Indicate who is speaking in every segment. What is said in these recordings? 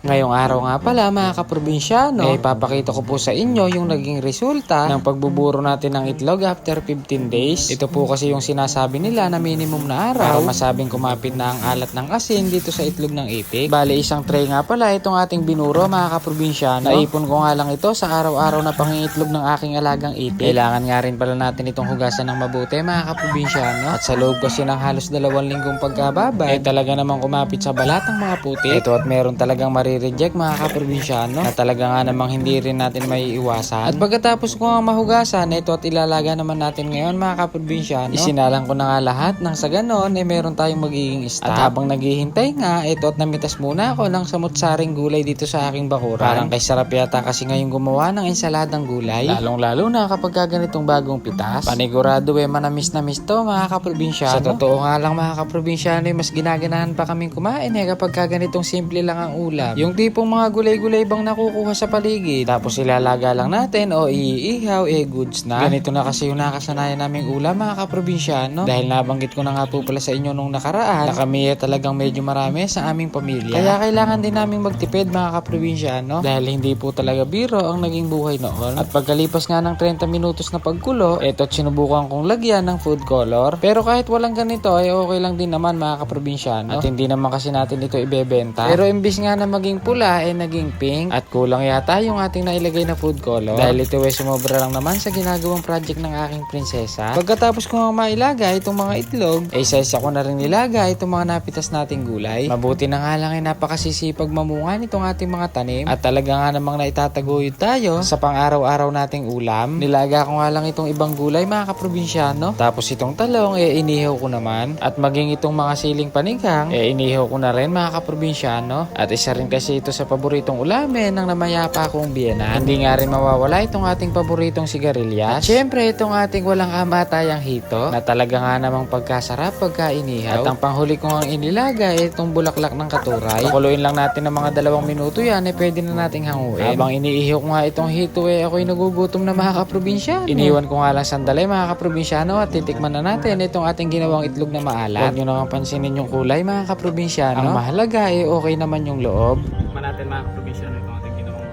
Speaker 1: Ngayong araw nga pala mga kaprobinsyano, eh papakita ko po sa inyo yung naging resulta ng pagbuburo natin ng itlog after 15 days. Ito po kasi yung sinasabi nila na minimum na araw para masabing kumapit na ang alat ng asin dito sa itlog ng itik. Bale isang tray nga pala itong ating binuro mga kaprobinsyano. Naipon ko nga lang ito sa araw-araw na pangingitlog ng aking alagang itik. Kailangan nga rin pala natin itong hugasan ng mabuti mga kaprobinsyano. At sa loob kasi ng halos dalawang linggong pagkababad, eh talaga namang kumapit sa balat ng mga puti. Ito at meron talagang marireject mga kaprobinsyano na talaga nga namang hindi rin natin may iwasan. At pagkatapos ko nga mahugasan, ito at ilalaga naman natin ngayon mga kaprobinsyano. Isinalang ko na nga lahat nang sa ganon eh meron tayong magiging stock. At habang naghihintay nga, ito at namitas muna ako ng samut-saring gulay dito sa aking bakuran. Parang kay sarap yata kasi ngayon gumawa ng ensaladang gulay. Lalong lalo na kapag ka ganitong bagong pitas. Panigurado eh manamis na miss to mga kaprobinsyano. Sa totoo nga lang mga kaprobinsyano eh mas ginaganahan pa kaming kumain eh kapag ka ganitong simple lang ang ulam. Yung tipong mga gulay-gulay bang nakukuha sa paligid. Tapos ilalaga lang natin o iihaw eh goods na. Ganito na kasi yung nakasanayan naming ulam mga kaprobinsyano. Dahil nabanggit ko na nga po pala sa inyo nung nakaraan na kami talagang medyo marami sa aming pamilya. Kaya kailangan din naming magtipid mga kaprobinsyano. Dahil hindi po talaga biro ang naging buhay noon. At pagkalipas nga ng 30 minutos na pagkulo, eto sinubukan kong lagyan ng food color. Pero kahit walang ganito ay okay lang din naman mga kaprobinsyano. At hindi naman kasi natin ito ibebenta. Pero imbis nga na maging pula ay naging pink at kulang yata yung ating nailagay na food color. Dahil ito ay sumobra lang naman sa ginagawang project ng aking prinsesa. Pagkatapos ko nga mailagay itong mga itlog, ay isa isa ko na rin nilagay itong mga napitas nating gulay. Mabuti na nga lang ay napakasisipag mamungan itong ating mga tanim at talaga nga namang naitataguyod tayo sa pang-araw-araw nating ulam. Nilaga ko nga lang itong ibang gulay mga kaprobinsyano. Tapos itong talong eh inihaw ko naman at maging itong mga siling panigang eh inihaw ko na rin mga kaprobinsyano. At isa rin kasi ito sa paboritong ulamin ng namayapa kong biyena. Hindi nga rin mawawala itong ating paboritong sigarilyas. At syempre itong ating walang kamatayang hito na talaga nga namang pagkasarap pagka inihaw. At ang panghuli ko ang inilaga eh itong bulaklak ng katuray. Pakuluin lang natin ng mga dalawang minuto yan eh pwede na nating hanguin. Habang iniihaw ko nga itong hito eh ako'y nagugutom na mga kaprobinsyano. Iniwan ko nga lang sandali mga kaprobinsyano at titikman na natin itong ating ginawang itlog na maalat. Huwag nyo naman pansinin yung kulay mga kaprobinsyano. Ang mahalaga eh okay naman yung loob.
Speaker 2: Tikman natin mga kaprobinsyano itong ating ginawang...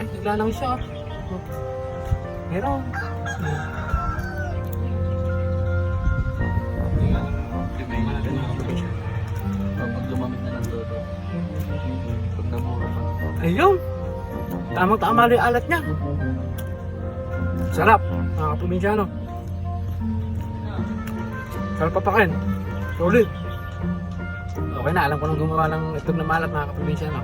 Speaker 2: Ay, naglalang siya. ah. Meron. Tikman natin mga kaprobinsyano.
Speaker 3: Pag lumamit na ng todo. Pag namura pa.
Speaker 2: Ayun! Tamang-tama lang yung alat niya. Sarap, mga kaprobinsyano. Sarap papakin. Solid. Okay na, alam ko nang gumawa ng itlog na malat mga kaprobinsyano.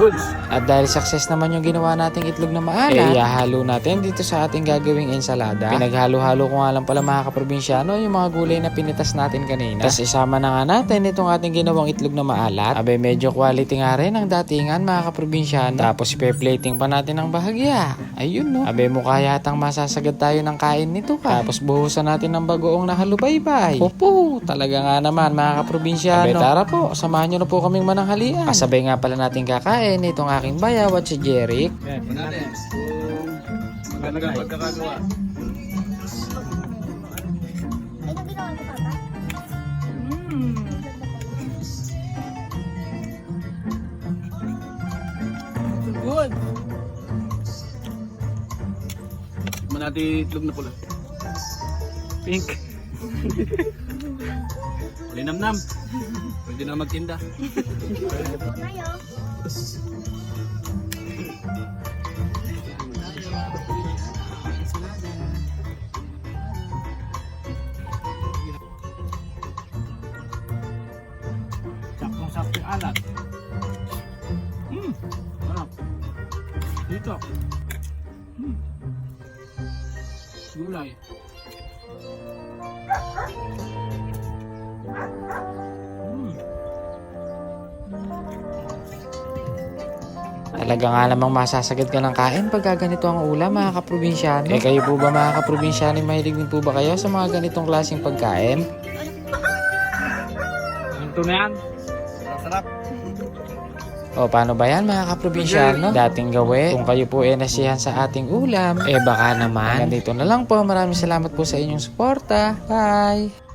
Speaker 2: Goods.
Speaker 1: At dahil success naman yung ginawa nating itlog na maalat, eh ihahalo natin dito sa ating gagawing ensalada. Pinaghalo-halo ko nga lang pala mga kaprobinsyano yung mga gulay na pinitas natin kanina. Tapos isama na nga natin itong ating ginawang itlog na maalat. Abay medyo quality nga rin ang datingan mga kaprobinsyano. Tapos ipe-plating pa natin ng bahagya. Ayun no. Abay mukha yatang masasagad tayo ng kain nito ka. Tapos buhusan natin ng bagoong na halubaybay. Opo, talaga nga naman mga kaprobinsyano. Abay tara po, samahan nyo na po kaming mananghalian. Kasabay nga pala natin kakain itong aking bayaw at si Jeric.
Speaker 2: Yan, natin. Maganda ang pagkakagawa.
Speaker 3: Good! Tikman natin itlog na pula.
Speaker 2: Pink.
Speaker 3: Linamnam. Pwede na magtinda.
Speaker 2: Saktong-sakto yung alat. Hmm. Sarap. Dito. Hmm. Gulay.
Speaker 1: Talaga nga namang masasagad ka ng kain pag ganito ang ulam mga kaprobinsyano. Eh kayo po ba mga kaprobinsyano mahilig din po ba kayo sa mga ganitong klaseng pagkain?
Speaker 2: Ito na yan.
Speaker 3: Sarap.
Speaker 1: O paano ba yan mga kaprobinsyano? Dating gawin. Kung kayo po ay nasiyahan sa ating ulam, eh baka naman. Ganito na lang po. Maraming salamat po sa inyong suporta. Bye!